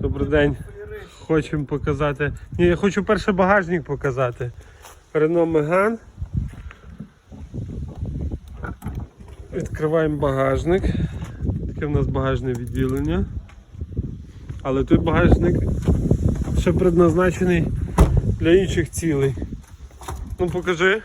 Добрий день. Хочемо показати. Ні, я хочу перше багажник показати. Renault Megane. Відкриваємо багажник. Таке в нас багажне відділення. Але той багажник ще предназначений для інших цілей. Ну покажи.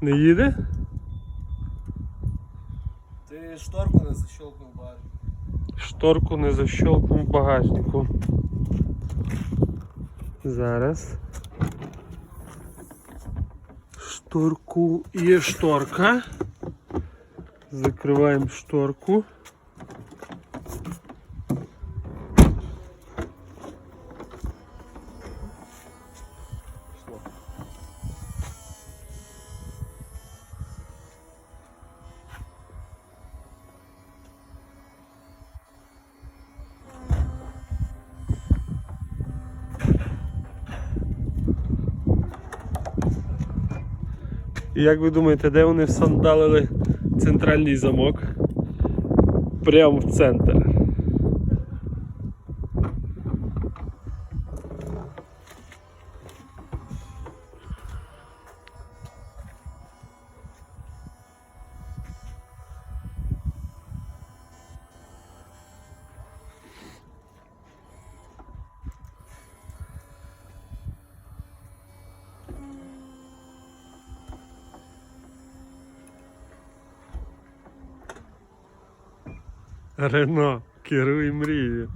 Не їде? Ти шторку не защелкнув багажник. Шторку не защелкнув в багажнику. Зараз. Шторку. Є шторка. Закриваємо шторку. І як ви думаєте, де вони всандалили центральний замок? Прямо в центр. Рено, керуй мрією.